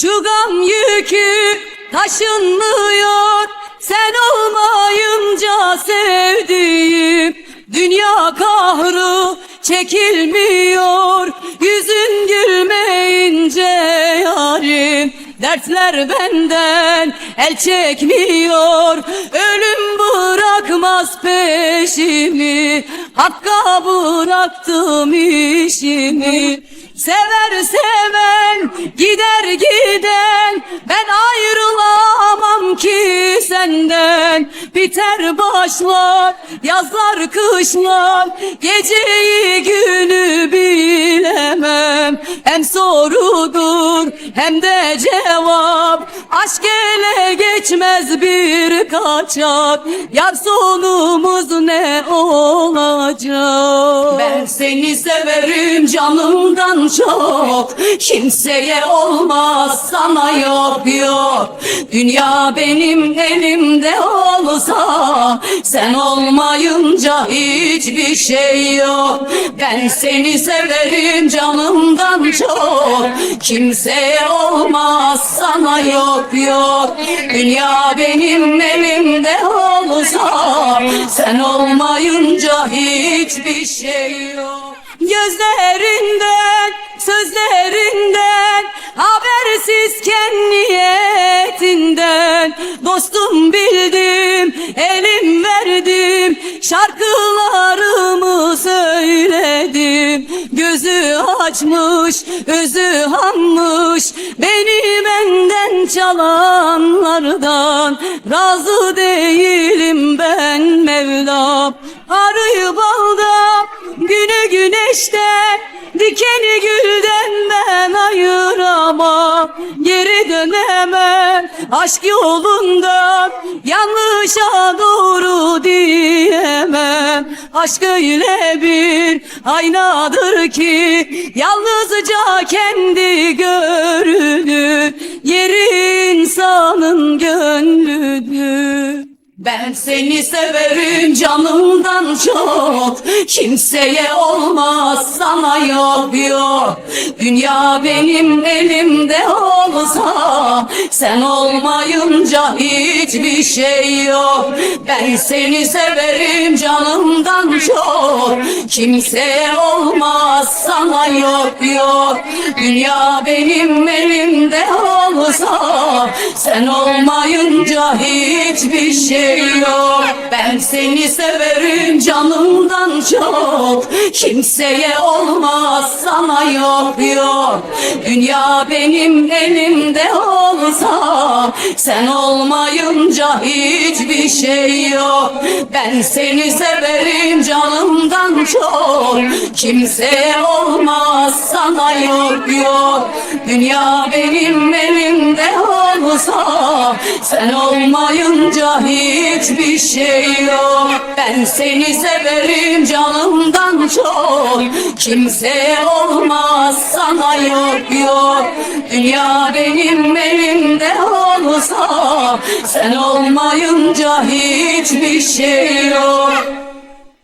Şu gam yükü taşınmıyor. Sen olmayınca sevdiğim Dünya kahrı çekilmiyor. Yüzün gülmeyince yarim Dertler benden el çekmiyor. Ölüm bırakmaz peşimi Hakka bıraktım işimi Sever seven gider giden. Ben ayrılamam ki senden. Biter başlar yazlar kışlar. Geceyi günü bilemem. Hem sorudur hem de cevap. Aşk ele geçmez bir kaçak. Yar sonumuz ne olacak? Ben seni severim canımdan çok. Kimseye olmaz sana yok yok Dünya benim elimde olsa Sen olmayınca hiçbir şey yok. Ben seni severim canımdan çok. Kimseye olmaz sana yok yok. Dünya benim elimde olsa Sen olmayınca hiçbir şey yok. Gözlerinden, sözlerinden niyetinden Dostum bildim, elim verdim Şarkılarımı söyledim. Gözü açmış, özü hanmış Beni benden çalanlardan Razı değilim ben Mevlam. Arıyı balda, günü güneşte Dikeni gülden ben ayıramam Geri dönemem. Aşk yolundan Yanlışa doğru diyemem. Aşk öyle bir aynadır ki Yalnızca kendi görünür. Yeri insanın gönlüdür. Ben seni severim canımdan çok Kimseye olmaz sana yok yok Dünya benim elimde olsa Sen olmayınca hiçbir şey yok. Ben seni severim canımdan çok. Kimseye olmaz sana yok yok Dünya benim elimde olsa Sen olmayınca hiçbir şey yok Ben seni severim canımdan çok. Kimseye olmaz sana yok yok. Dünya benim elimde olsa Sen olmayınca hiçbir şey yok. Ben seni severim canımdan çok. Kimseye olmaz sana yok yok. Dünya benim elimde olsa Sen olmayınca hiçbir şey yok. Ben seni severim canımdan çok. Kimseye olmaz sana yok yok. Dünya benim elimde olsa Sen olmayınca hiçbir şey yok